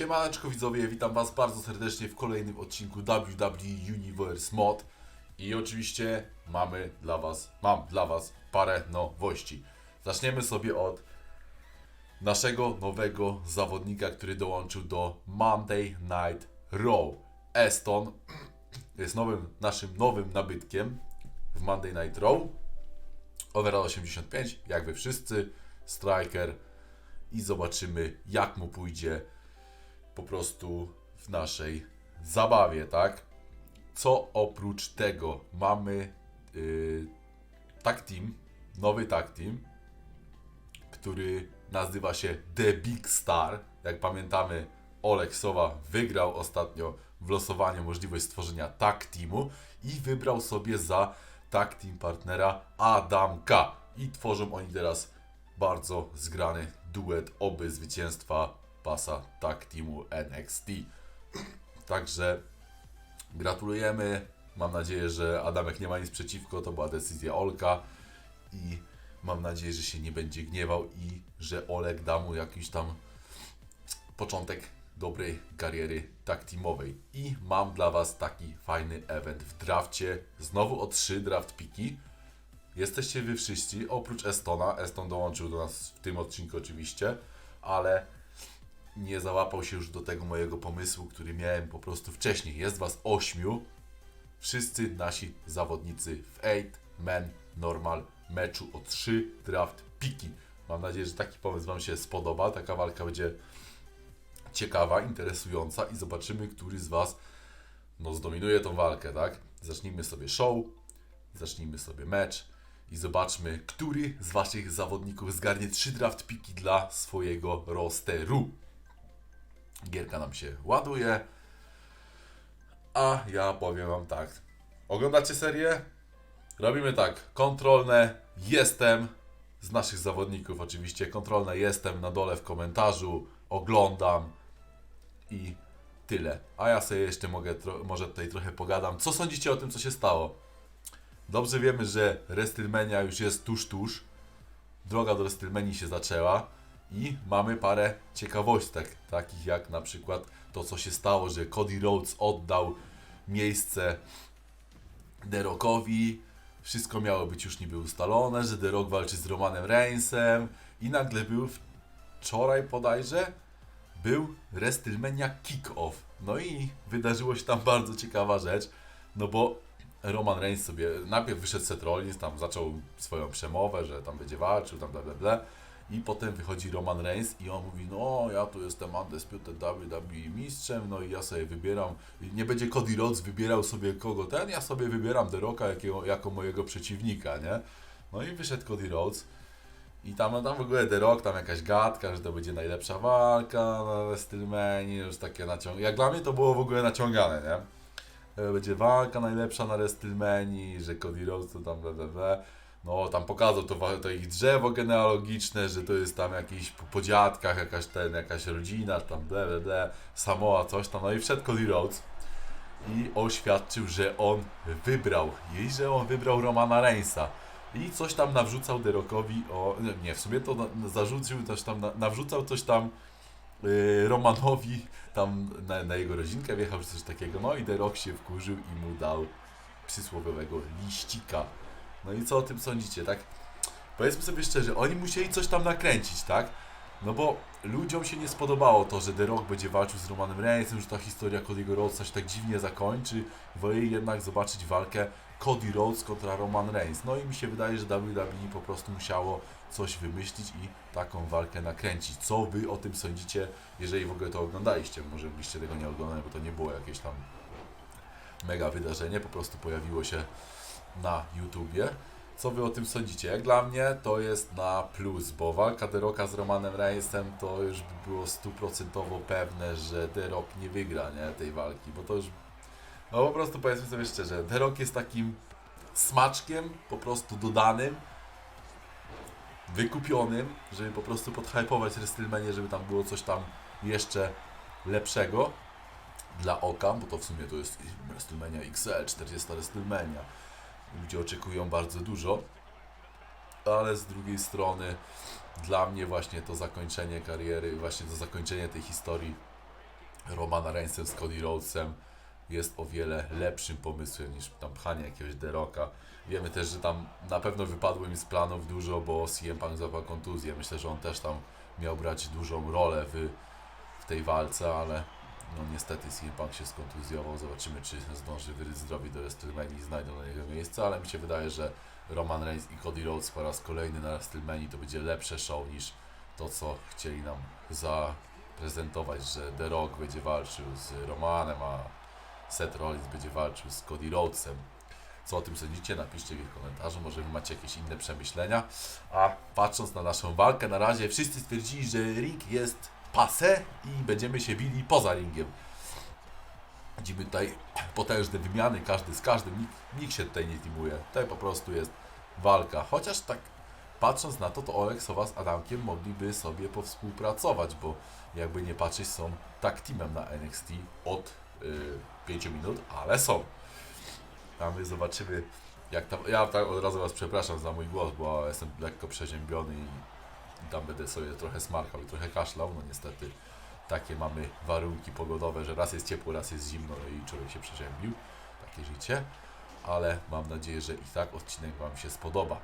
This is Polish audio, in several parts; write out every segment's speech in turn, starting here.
Siemaneczko widzowie, witam Was bardzo serdecznie w kolejnym odcinku WWE Universe Mod i oczywiście mamy dla Was, mam dla Was parę nowości. Zaczniemy sobie od naszego nowego zawodnika, który dołączył do Monday Night Raw. Eston jest nowym, naszym nowym nabytkiem w Monday Night Raw. Overall 85, jak Wy wszyscy, Striker i zobaczymy jak mu pójdzie po prostu w naszej zabawie, tak? Co oprócz tego mamy yy, team, nowy tag team, który nazywa się The Big Star. Jak pamiętamy, Olek Sowa wygrał ostatnio w losowaniu możliwość stworzenia tag teamu i wybrał sobie za tag team partnera Adamka. I tworzą oni teraz bardzo zgrany duet oby zwycięstwa pasa tag teamu NXT. Także gratulujemy. Mam nadzieję, że Adamek nie ma nic przeciwko. To była decyzja Olka i mam nadzieję, że się nie będzie gniewał i że Olek da mu jakiś tam początek dobrej kariery tag teamowej. I mam dla Was taki fajny event w drafcie. Znowu o trzy draft piki. Jesteście Wy wszyscy, oprócz Estona. Eston dołączył do nas w tym odcinku oczywiście, ale nie załapał się już do tego mojego pomysłu, który miałem po prostu wcześniej. Jest Was ośmiu. Wszyscy nasi zawodnicy w 8-man normal meczu o 3 draft piki. Mam nadzieję, że taki pomysł Wam się spodoba. Taka walka będzie ciekawa, interesująca i zobaczymy, który z Was no, zdominuje tą walkę, tak? Zacznijmy sobie show, zacznijmy sobie mecz i zobaczmy, który z Waszych zawodników zgarnie 3 draft piki dla swojego rosteru. Gierka nam się ładuje. A ja powiem Wam tak. Oglądacie serię? Robimy tak. Kontrolne jestem z naszych zawodników oczywiście. Kontrolne jestem na dole w komentarzu. Oglądam i tyle. A ja sobie jeszcze mogę, może tutaj trochę pogadam. Co sądzicie o tym, co się stało? Dobrze wiemy, że WrestleMania już jest tuż, tuż. Droga do WrestleMania się zaczęła i mamy parę ciekawostek, takich jak na przykład to, co się stało, że Cody Rhodes oddał miejsce The Rockowi. Wszystko miało być już niby ustalone, że The Rock walczy z Romanem Reignsem i nagle był wczoraj bodajże był WrestleMania Kick-Off. No i wydarzyło się tam bardzo ciekawa rzecz, no bo Roman Reigns sobie najpierw wyszedł Seth Rollins, tam zaczął swoją przemowę, że tam będzie walczył, tam bla bla bla. I potem wychodzi Roman Reigns i on mówi, no ja tu jestem Undisputed WWE mistrzem, no i ja sobie wybieram, nie będzie Cody Rhodes wybierał sobie kogo ten, ja sobie wybieram The Rocka jakiego, jako mojego przeciwnika, nie? No i wyszedł Cody Rhodes i tam, no tam w ogóle The Rock, tam jakaś gadka, że to będzie najlepsza walka na WrestleMania, już takie naciągane. Jak dla mnie to było w ogóle naciągane, nie? E, Będzie walka najlepsza na WrestleMania, że Cody Rhodes to tam bla bla bla. No tam pokazał to, to ich drzewo genealogiczne, że to jest tam jakiś po, po dziadkach jakaś ten, jakaś rodzina, tam bla bla bla, Samoa, coś tam. No i wszedł Cody Rhodes i oświadczył, że on wybrał, jej, że on wybrał Romana Reignsa. I coś tam nawrzucał Derokowi o. Nie, w sumie to na, zarzucił coś tam, na, nawrzucał coś tam yy, Romanowi, tam na, na jego rodzinkę wjechał czy coś takiego. No i Derok się wkurzył i mu dał przysłowiowego liścika. No i co o tym sądzicie, tak? Powiedzmy sobie szczerze, oni musieli coś tam nakręcić, tak? No bo ludziom się nie spodobało to, że The Rock będzie walczył z Romanem Reignsem, że ta historia Cody'ego Rhodesa się tak dziwnie zakończy. Woleli jednak zobaczyć walkę Cody Rhodes kontra Roman Reigns. No i mi się wydaje, że WWE po prostu musiało coś wymyślić i taką walkę nakręcić. Co wy o tym sądzicie, jeżeli w ogóle to oglądaliście? Może byście tego nie oglądali, bo to nie było jakieś tam mega wydarzenie, po prostu pojawiło się na YouTubie. Co wy o tym sądzicie? Jak dla mnie to jest na plus, bo walka The Rocka z Romanem Reignsem to już by było stuprocentowo pewne, że The Rock nie wygra nie, tej walki, bo to już no po prostu powiedzmy sobie szczerze, The Rock jest takim smaczkiem po prostu dodanym, wykupionym, żeby po prostu podhypować WrestleMania, żeby tam było coś tam jeszcze lepszego dla oka, bo to w sumie to jest WrestleMania XL, 40 WrestleMania. Ludzie oczekują bardzo dużo, ale z drugiej strony dla mnie właśnie to zakończenie kariery, właśnie to zakończenie tej historii Romana Reignsem z Cody Rhodesem jest o wiele lepszym pomysłem niż tam pchanie jakiegoś Deroka. Wiemy też, że tam na pewno wypadło mi z planów dużo, bo CM Punk złapał kontuzję. Myślę, że on też tam miał brać dużą rolę w, w tej walce, ale no niestety Punk się skontuzjował. Zobaczymy, czy zdąży wyzdrowić do WrestleMania i znajdą na niego miejsce, ale mi się wydaje, że Roman Reigns i Cody Rhodes po raz kolejny na WrestleMania to będzie lepsze show niż to, co chcieli nam zaprezentować, że The Rock będzie walczył z Romanem, a Seth Rollins będzie walczył z Cody Rhodesem. Co o tym sądzicie? Napiszcie w komentarzu, może wy macie jakieś inne przemyślenia. A patrząc na naszą walkę, na razie wszyscy stwierdzili, że ring jest pase i będziemy się bili poza ringiem. Widzimy tutaj potężne wymiany, każdy z każdym, nikt, nikt się tutaj nie teamuje. Tutaj po prostu jest walka. Chociaż tak patrząc na to, to Oleksowa z Adamkiem mogliby sobie powspółpracować, bo jakby nie patrzeć są tak teamem na NXT od 5 minut, ale są. A my zobaczymy jak tam. Ja tak od razu Was przepraszam za mój głos, bo jestem lekko przeziębiony i tam będę sobie trochę smarkał i trochę kaszlał. No niestety takie mamy warunki pogodowe, że raz jest ciepło, raz jest zimno no i człowiek się przeziębił. Takie życie. Ale mam nadzieję, że i tak odcinek Wam się spodoba.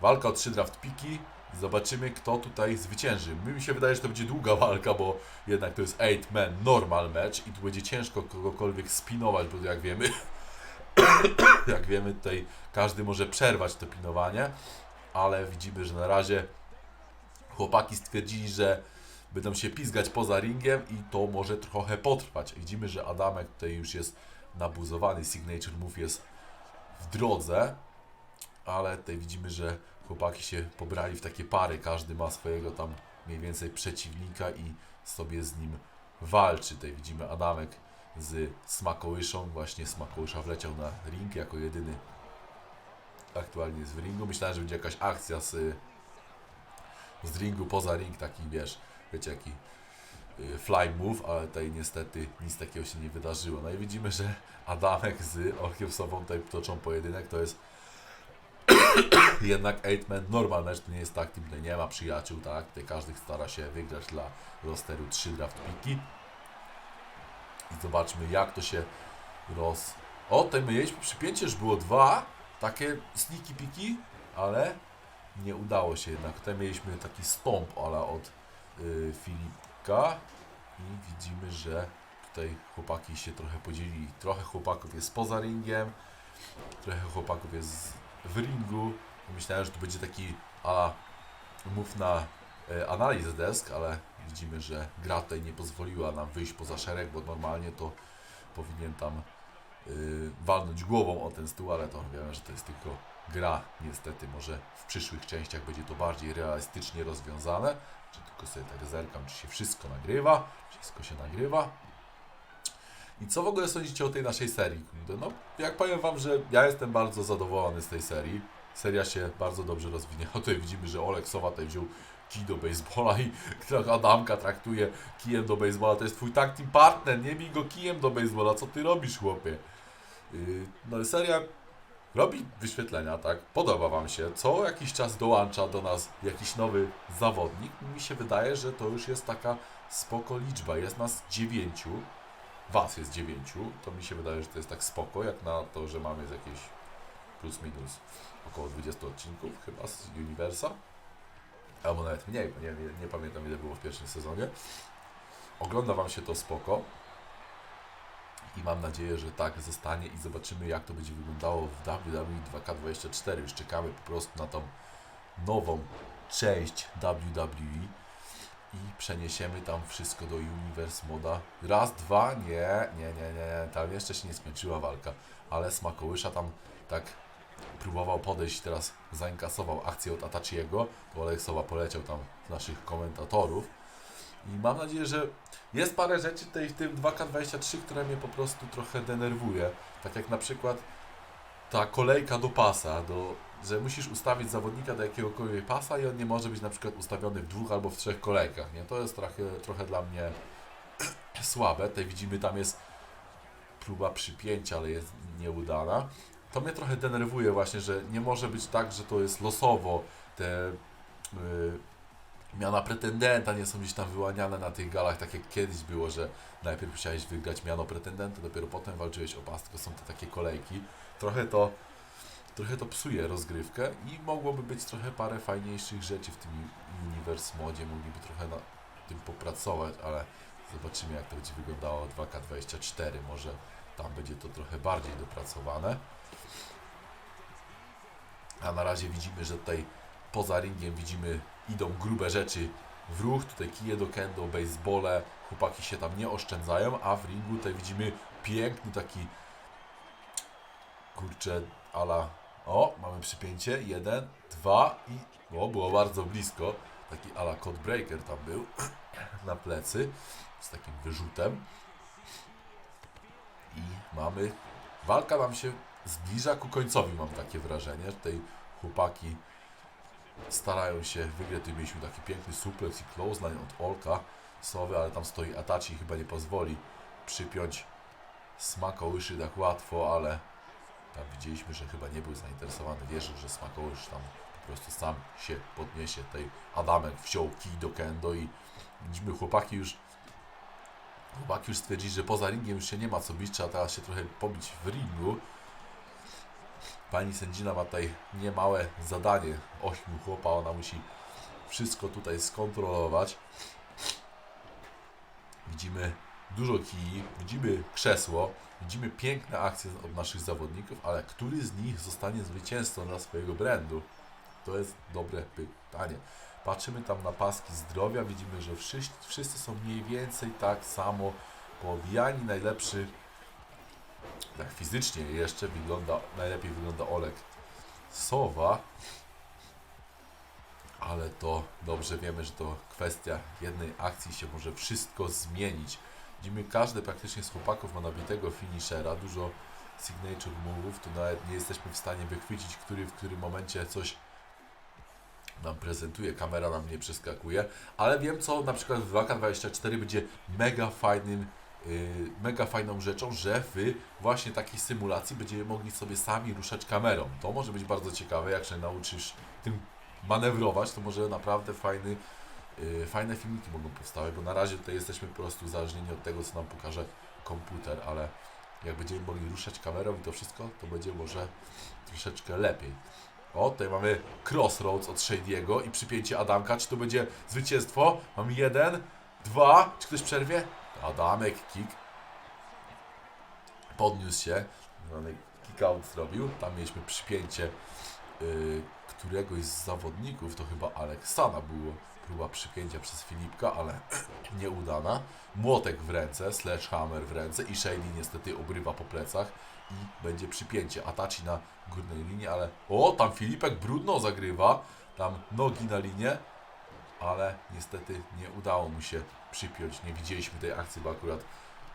Walka o 3 draft piki. i Zobaczymy, kto tutaj zwycięży. Mi się wydaje, że to będzie długa walka, bo jednak to jest 8-man normal match i tu będzie ciężko kogokolwiek spinować, bo jak wiemy, jak wiemy, tutaj każdy może przerwać to pinowanie, ale widzimy, że na razie chłopaki stwierdzili, że będą się pizgać poza ringiem i to może trochę potrwać. Widzimy, że Adamek tutaj już jest nabuzowany, Signature Move jest w drodze, ale tutaj widzimy, że chłopaki się pobrali w takie pary, każdy ma swojego tam mniej więcej przeciwnika i sobie z nim walczy. Tutaj widzimy Adamek z Smakołyszą, właśnie Smakołysza wleciał na ring jako jedyny aktualnie jest w ringu. Myślałem, że będzie jakaś akcja z, z ringu poza ring, taki wiesz, wiecie jaki y, fly move, ale tutaj niestety nic takiego się nie wydarzyło. No i widzimy, że Adamek z Orkiem Sobą tutaj toczą pojedynek, to jest jednak 8-man normal mecz, to nie jest tak, tutaj nie ma przyjaciół, tak, tutaj każdy stara się wygrać dla rosteru 3 draft piki. I zobaczmy jak to się roz... O, tutaj my mieliśmy przypięcie, już było dwa takie sneaky piki, ale nie udało się jednak. Tutaj mieliśmy taki stąp ale od y, Filipka i widzimy, że tutaj chłopaki się trochę podzielili. Trochę chłopaków jest poza ringiem, trochę chłopaków jest w ringu. Myślałem, że to będzie taki a mów na e, analiz desk, ale widzimy, że gra tutaj nie pozwoliła nam wyjść poza szereg, bo normalnie to powinien tam y, walnąć głową o ten stół, ale to wiem, że to jest tylko gra. Niestety, może w przyszłych częściach będzie to bardziej realistycznie rozwiązane. Czy tylko sobie tak zerkam, czy się wszystko nagrywa. Wszystko się nagrywa. I co w ogóle sądzicie o tej naszej serii? No, jak powiem Wam, że ja jestem bardzo zadowolony z tej serii. Seria się bardzo dobrze rozwinęła. Tutaj widzimy, że Olek Sowa tutaj wziął kij do baseballa i Adamka traktuje kijem do baseballa. To jest twój tag team partner, nie bij go kijem do baseballa. Co ty robisz, chłopie? Yy, No seria robi wyświetlenia, tak? Podoba Wam się. Co jakiś czas dołącza do nas jakiś nowy zawodnik. Mi się wydaje, że to już jest taka spoko liczba. Jest nas dziewięciu. Was jest dziewięciu. To mi się wydaje, że to jest tak spoko, jak na to, że mamy jakieś plus minus około 20 odcinków chyba z Universa. Albo nawet mniej, nie, nie, nie pamiętam ile było w pierwszym sezonie. Ogląda Wam się to spoko. I mam nadzieję, że tak zostanie i zobaczymy jak to będzie wyglądało w WWE 2K24. Już czekamy po prostu na tą nową część WWE i przeniesiemy tam wszystko do Universe Moda. Raz, dwa, nie, nie, nie, nie, tam jeszcze się nie skończyła walka, ale Smakołysza tam tak próbował podejść, teraz zainkasował akcję od Atachiego, to Oleksowa poleciał tam naszych komentatorów i mam nadzieję, że jest parę rzeczy tutaj w tym 2K23, które mnie po prostu trochę denerwuje, tak jak na przykład ta kolejka do pasa, do, że musisz ustawić zawodnika do jakiegokolwiek pasa i on nie może być na przykład ustawiony w dwóch albo w trzech kolejkach, nie? To jest trochę, trochę dla mnie słabe. Tutaj widzimy, tam jest próba przypięcia, ale jest nieudana. To mnie trochę denerwuje właśnie, że nie może być tak, że to jest losowo te y, miana pretendenta nie są gdzieś tam wyłaniane na tych galach, tak jak kiedyś było, że najpierw musiałeś wygrać miano pretendenta, dopiero potem walczyłeś o pas, tylko są to takie kolejki. Trochę to, trochę to psuje rozgrywkę i mogłoby być trochę parę fajniejszych rzeczy w tym Universe modzie, mogliby trochę na tym popracować, ale zobaczymy jak to będzie wyglądało 2K24, może tam będzie to trochę bardziej dopracowane. A na razie widzimy, że tutaj poza ringiem widzimy idą grube rzeczy w ruch, tutaj kije do kendo, basebole, chłopaki się tam nie oszczędzają, a w ringu tutaj widzimy piękny taki kurczę ala. O, mamy przypięcie, jeden, dwa i o, było bardzo blisko, taki ala code breaker tam był na plecy z takim wyrzutem. I mamy walka nam się zbliża ku końcowi mam takie wrażenie, tutaj chłopaki starają się wygrać. Tu mieliśmy taki piękny suplex i clothesline od Olka Sowy, ale tam stoi Atachi i chyba nie pozwoli przypiąć Smakołyszy tak łatwo, ale tam widzieliśmy, że chyba nie był zainteresowany. Wierzył, że Smakołysz tam po prostu sam się podniesie. Tej Adamek wziął kij do kendo i widzimy chłopaki już chłopaki już stwierdzili, że poza ringiem już się nie ma co bić, trzeba teraz się trochę pobić w ringu. Pani sędzina ma tutaj niemałe zadanie. Ośmiu chłopa, ona musi wszystko tutaj skontrolować. Widzimy dużo kij, widzimy krzesło, widzimy piękne akcje od naszych zawodników, ale który z nich zostanie zwycięzcą dla swojego brandu? To jest dobre pytanie. Patrzymy tam na paski zdrowia, widzimy, że wszyscy, wszyscy są mniej więcej tak samo poobijani. Najlepszy tak fizycznie jeszcze wygląda, najlepiej wygląda Olek Sowa, ale to dobrze wiemy, że to kwestia jednej akcji się może wszystko zmienić. Widzimy, każdy praktycznie z chłopaków ma nabitego finishera, dużo signature move'ów, to nawet nie jesteśmy w stanie wychwycić, który w którym momencie coś nam prezentuje, kamera nam nie przeskakuje, ale wiem co na przykład w 2K24 będzie mega fajnym mega fajną rzeczą, że Wy właśnie takiej symulacji będziemy mogli sobie sami ruszać kamerą. To może być bardzo ciekawe, jak się nauczysz tym manewrować, to może naprawdę fajny, yy, fajne filmiki mogą powstawać, bo na razie tutaj jesteśmy po prostu uzależnieni od tego, co nam pokaże komputer, ale jak będziemy mogli ruszać kamerą i to wszystko, to będzie może troszeczkę lepiej. O, tutaj mamy Crossroads od Shady'ego i przypięcie Adamka. Czy to będzie zwycięstwo? Mamy jeden, dwa. Czy ktoś przerwie? Adamek, kick. Podniósł się. Kick out zrobił. Tam mieliśmy przypięcie yy, któregoś z zawodników. To chyba Aleksana było. Próba przypięcia przez Filipka, ale nieudana. Młotek w ręce, sledgehammer w ręce i Shady niestety obrywa po plecach i będzie przypięcie. Ataci na górnej linii, ale o, tam Filipek brudno zagrywa, tam nogi na linię, ale niestety nie udało mu się przypiąć. Nie widzieliśmy tej akcji, bo akurat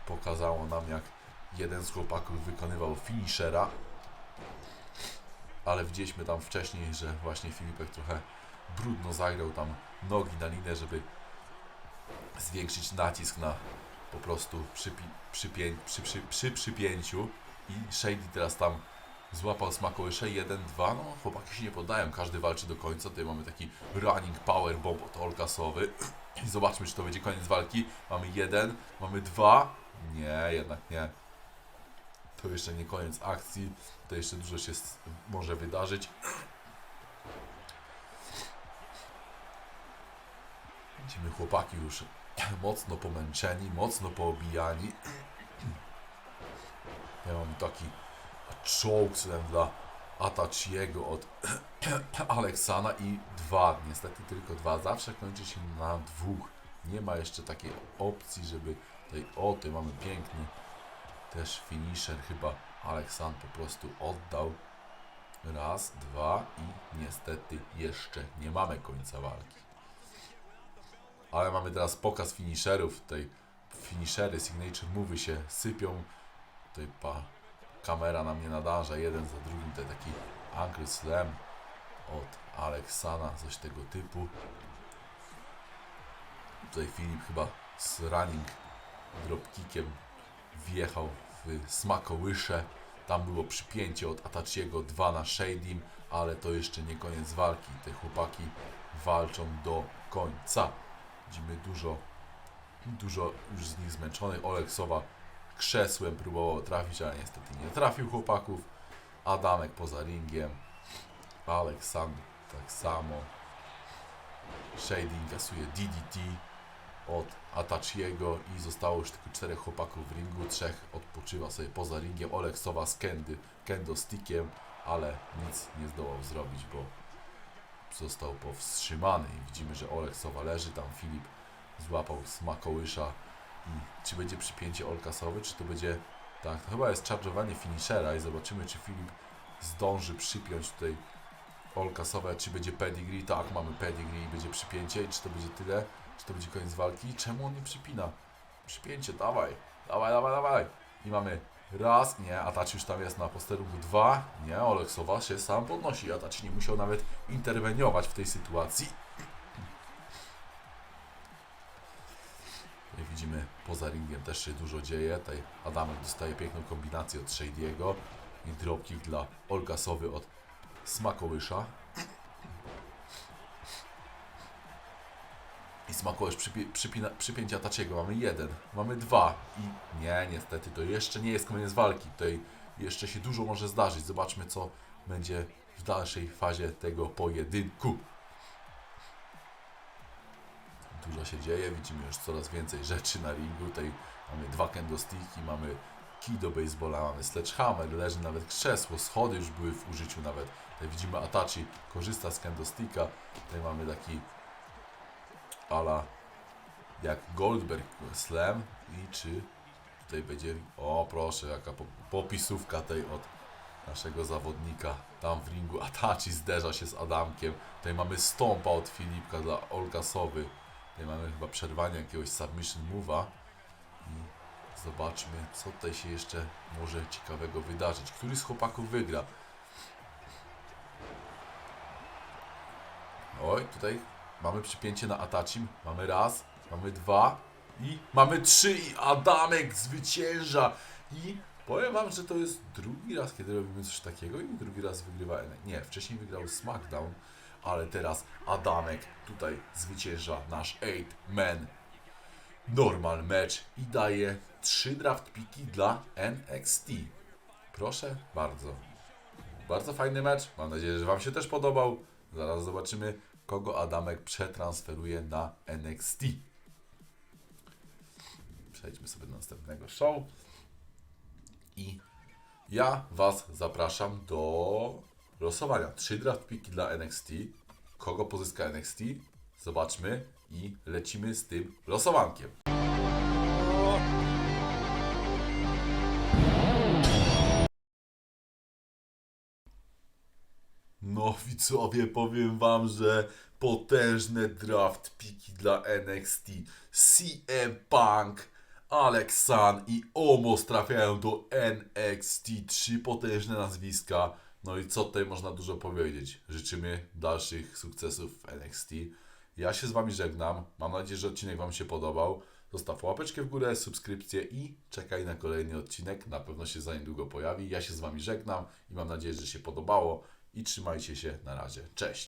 pokazało nam, jak jeden z chłopaków wykonywał finishera, ale widzieliśmy tam wcześniej, że właśnie Filipek trochę brudno zagrał tam nogi na linię, żeby zwiększyć nacisk na po prostu przypi, przy, przy, przy przypięciu. I Shady teraz tam złapał smakołysze 1-2, no chłopaki się nie poddają, każdy walczy do końca, tutaj mamy taki running power bomb od Olkasowy i zobaczmy czy to będzie koniec walki, mamy jeden, mamy dwa, nie, jednak nie, to jeszcze nie koniec akcji, to jeszcze dużo się może wydarzyć. Widzimy chłopaki już mocno pomęczeni, mocno poobijani. Ja mam taki chokeslam dla Atachiego od Aleksana i dwa, niestety tylko dwa. Zawsze kończy się na dwóch. Nie ma jeszcze takiej opcji, żeby tutaj, o, tutaj mamy piękny też finisher chyba Aleksan po prostu oddał. Raz, dwa i niestety jeszcze nie mamy końca walki. Ale mamy teraz pokaz finisherów. Tutaj finishery, signature move'y się sypią. Tutaj pa, kamera nam nie nadarza jeden za drugim. Tutaj taki Uncle Slam od Aleksana, coś tego typu. Tutaj Filip chyba z running dropkickiem wjechał w smakołysze. Tam było przypięcie od Atachiego 2 na Shadim, ale to jeszcze nie koniec walki. Te chłopaki walczą do końca. Widzimy dużo, dużo już z nich zmęczonych. Oleksowa krzesłem próbował trafić, ale niestety nie trafił chłopaków. Adamek poza ringiem. Aleksandr tak samo. Shady inkasuje DDT od Atachiego i zostało już tylko czterech chłopaków w ringu, trzech odpoczywa sobie poza ringiem, Oleksowa z Kendy, Kendo stickiem, ale nic nie zdołał zrobić, bo został powstrzymany i widzimy, że Oleksowa leży, tam Filip złapał smakołysza czy będzie przypięcie Olkasowy, czy to będzie, tak, to chyba jest charge'owanie finishera i zobaczymy, czy Filip zdąży przypiąć tutaj Olkasowe, czy będzie pedigree, tak, mamy pedigree i będzie przypięcie i czy to będzie tyle, czy to będzie koniec walki? Czemu on nie przypina? Przypięcie, dawaj, dawaj, dawaj, dawaj. I mamy raz, nie, Ataci już tam jest na posterunku dwa, nie, Oleksowa się sam podnosi. Ataci nie musiał nawet interweniować w tej sytuacji. Widzimy, poza ringiem też się dużo dzieje. Tutaj Adamek dostaje piękną kombinację od Shady'ego i dropkick dla Olkasowy od Smakołysza. I Smakołysz przypi, przypięcia Taciego. Mamy jeden, mamy dwa i nie, niestety, to jeszcze nie jest koniec walki. Tutaj jeszcze się dużo może zdarzyć. Zobaczmy, co będzie w dalszej fazie tego pojedynku. Dużo się dzieje, widzimy już coraz więcej rzeczy na ringu. Tutaj mamy dwa kendo-sticki, mamy kij do baseballa, mamy sledgehammer, leży nawet krzesło, schody już były w użyciu nawet. Tutaj widzimy Atachi korzysta z kendo-sticka. Tutaj mamy taki ala jak Goldberg Slam i czy tutaj będzie, o proszę, jaka po- popisówka tej od naszego zawodnika tam w ringu. Atachi zderza się z Adamkiem. Tutaj mamy stąpa od Filipka dla Olkasowy. Tutaj mamy chyba przerwanie jakiegoś submission move'a. I zobaczmy, co tutaj się jeszcze może ciekawego wydarzyć. Który z chłopaków wygra? Oj, tutaj mamy przypięcie na Atachim. Mamy raz, mamy dwa i mamy trzy i Adamek zwycięża. I powiem wam, że to jest drugi raz, kiedy robimy coś takiego i drugi raz wygrywa. Nie, wcześniej wygrał SmackDown, ale teraz Adamek tutaj zwycięża nasz 8-man normal match i daje trzy draft piki dla NXT. Proszę bardzo. Bardzo fajny mecz. Mam nadzieję, że Wam się też podobał. Zaraz zobaczymy, kogo Adamek przetransferuje na NXT. Przejdźmy sobie do następnego show. I ja Was zapraszam do losowania. Trzy draft piki dla NXT. Kogo pozyska NXT? Zobaczmy i lecimy z tym losowankiem. No widzowie, powiem wam, że potężne draft piki dla NXT. CM Punk, Alex Sun i Omos trafiają do NXT. Trzy potężne nazwiska. No i co tutaj można dużo powiedzieć? Życzymy dalszych sukcesów w NXT. Ja się z wami żegnam. Mam nadzieję, że odcinek wam się podobał. Zostaw łapeczkę w górę, subskrypcję i czekaj na kolejny odcinek. Na pewno się za niedługo pojawi. Ja się z wami żegnam i mam nadzieję, że się podobało. I trzymajcie się. Na razie. Cześć.